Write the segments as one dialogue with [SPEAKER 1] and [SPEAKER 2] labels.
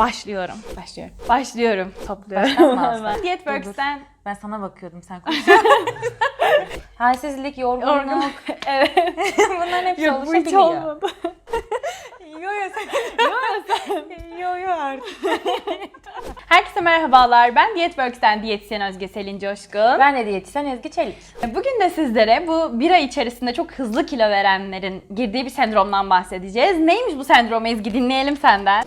[SPEAKER 1] Başlıyorum.
[SPEAKER 2] Başlıyorum.
[SPEAKER 1] Başlıyorum.
[SPEAKER 2] Topluyorum.
[SPEAKER 1] Hemen. Dietworks'ten
[SPEAKER 2] Ben sana bakıyordum sen konuşuyorsun. Halsizlik, yorgunluk.
[SPEAKER 1] Yorgun. evet.
[SPEAKER 2] Bunların hepsi
[SPEAKER 1] Yok bu hiç olmadı.
[SPEAKER 2] Yo yo sen. Yo yo sen. Yo yo artık.
[SPEAKER 1] Herkese merhabalar. Ben Dietworks'ten diyetisyen Özge Selin Coşkun.
[SPEAKER 2] Ben de diyetisyen Ezgi Çelik.
[SPEAKER 1] Bugün de sizlere bu bir ay içerisinde çok hızlı kilo verenlerin girdiği bir sendromdan bahsedeceğiz. Neymiş bu sendrom Ezgi? Dinleyelim senden.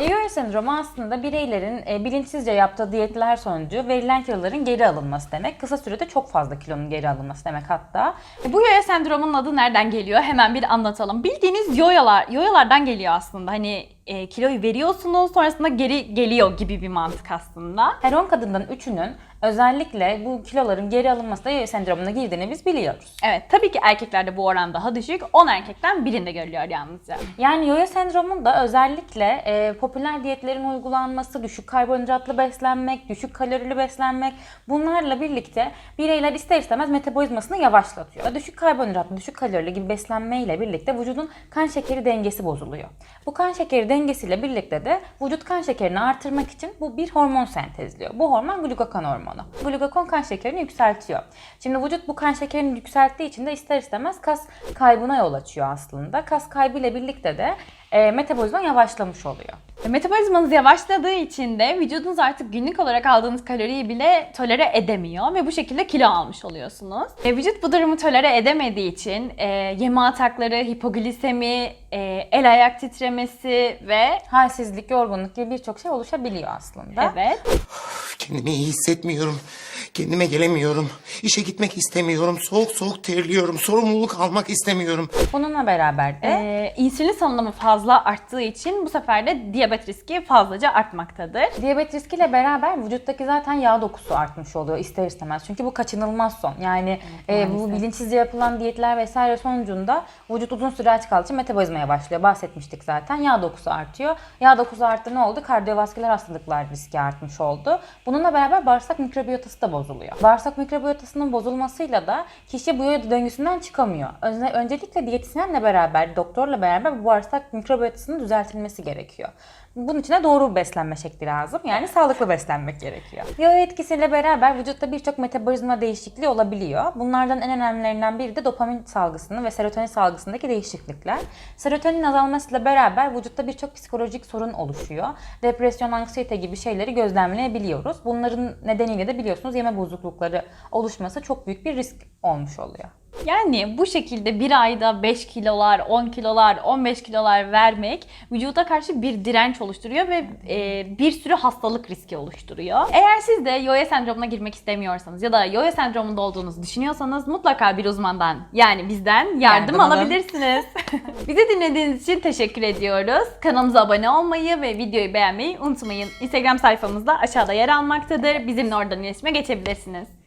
[SPEAKER 2] Yo-yo sendromu aslında bireylerin e, bilinçsizce yaptığı diyetler sonucu verilen kiloların geri alınması demek. Kısa sürede çok fazla kilonun geri alınması demek hatta.
[SPEAKER 1] E, Bu yoyo sendromunun adı nereden geliyor? Hemen bir anlatalım. Bildiğiniz yoyolar, yoyolardan geliyor aslında. Hani e, kiloyu veriyorsunuz sonrasında geri geliyor gibi bir mantık aslında.
[SPEAKER 2] Her 10 kadından 3'ünün özellikle bu kiloların geri alınması da sendromuna girdiğini biz biliyoruz.
[SPEAKER 1] Evet tabii ki erkeklerde bu oran daha düşük. 10 erkekten birinde görülüyor yalnızca.
[SPEAKER 2] Yani yoyo sendromunda özellikle e, popüler diyetlerin uygulanması, düşük karbonhidratlı beslenmek, düşük kalorili beslenmek bunlarla birlikte bireyler ister istemez metabolizmasını yavaşlatıyor. Düşük karbonhidratlı, düşük kalorili gibi beslenmeyle birlikte vücudun kan şekeri dengesi bozuluyor. Bu kan şekeri dengesiyle birlikte de vücut kan şekerini artırmak için bu bir hormon sentezliyor. Bu hormon glukagon hormonu. Glukagon kan şekerini yükseltiyor. Şimdi vücut bu kan şekerini yükselttiği için de ister istemez kas kaybına yol açıyor aslında. Kas kaybıyla birlikte de e, metabolizma yavaşlamış oluyor.
[SPEAKER 1] Metabolizmanız yavaşladığı için de vücudunuz artık günlük olarak aldığınız kaloriyi bile tolere edemiyor ve bu şekilde kilo almış oluyorsunuz. E, vücut bu durumu tolere edemediği için e, yeme atakları, hipoglisemi, e, el ayak titremesi ve
[SPEAKER 2] Halsizlik, yorgunluk gibi birçok şey oluşabiliyor aslında.
[SPEAKER 1] evet
[SPEAKER 3] Kendimi iyi hissetmiyorum. Kendime gelemiyorum. İşe gitmek istemiyorum. Soğuk soğuk terliyorum. Sorumluluk almak istemiyorum.
[SPEAKER 2] Bununla beraber de
[SPEAKER 1] e, insülin salınımı fazla arttığı için bu sefer de diyabet riski fazlaca artmaktadır.
[SPEAKER 2] Diyabet riskiyle beraber vücuttaki zaten yağ dokusu artmış oluyor ister istemez. Çünkü bu kaçınılmaz son. Yani e, bu bilinçsizce yapılan diyetler vesaire sonucunda vücut uzun süre aç kaldığı için metabolizmaya başlıyor. Bahsetmiştik zaten. Yağ dokusu artıyor. Yağ dokusu arttı ne oldu? Kardiyovasküler hastalıklar riski artmış oldu. Bununla beraber bağırsak mikrobiyotası da bozuluyor. Bağırsak mikrobiyotasının bozulmasıyla da kişi bu yoyo döngüsünden çıkamıyor. Önce- öncelikle diyetisyenle beraber, doktorla beraber bu bağırsak mikrobiyotasının düzeltilmesi gerekiyor. Bunun için de doğru beslenme şekli lazım. Yani sağlıklı beslenmek gerekiyor. Yoyo etkisiyle beraber vücutta birçok metabolizma değişikliği olabiliyor. Bunlardan en önemlilerinden biri de dopamin salgısının ve serotonin salgısındaki değişiklikler. Serotonin azalmasıyla beraber vücutta birçok psikolojik sorun oluşuyor. Depresyon, anksiyete gibi şeyleri gözlemleyebiliyoruz. Bunların nedeniyle de biliyorsunuz yeme bozuklukları oluşması çok büyük bir risk olmuş oluyor.
[SPEAKER 1] Yani bu şekilde bir ayda 5 kilolar, 10 kilolar, 15 kilolar vermek vücuda karşı bir direnç oluşturuyor ve e, bir sürü hastalık riski oluşturuyor. Eğer siz de yoyo sendromuna girmek istemiyorsanız ya da yoyo sendromunda olduğunuzu düşünüyorsanız mutlaka bir uzmandan yani bizden yardım,
[SPEAKER 2] Yardım alın.
[SPEAKER 1] alabilirsiniz. Bizi dinlediğiniz için teşekkür ediyoruz. Kanalımıza abone olmayı ve videoyu beğenmeyi unutmayın. Instagram sayfamızda aşağıda yer almaktadır. Bizimle oradan iletişime geçebilirsiniz.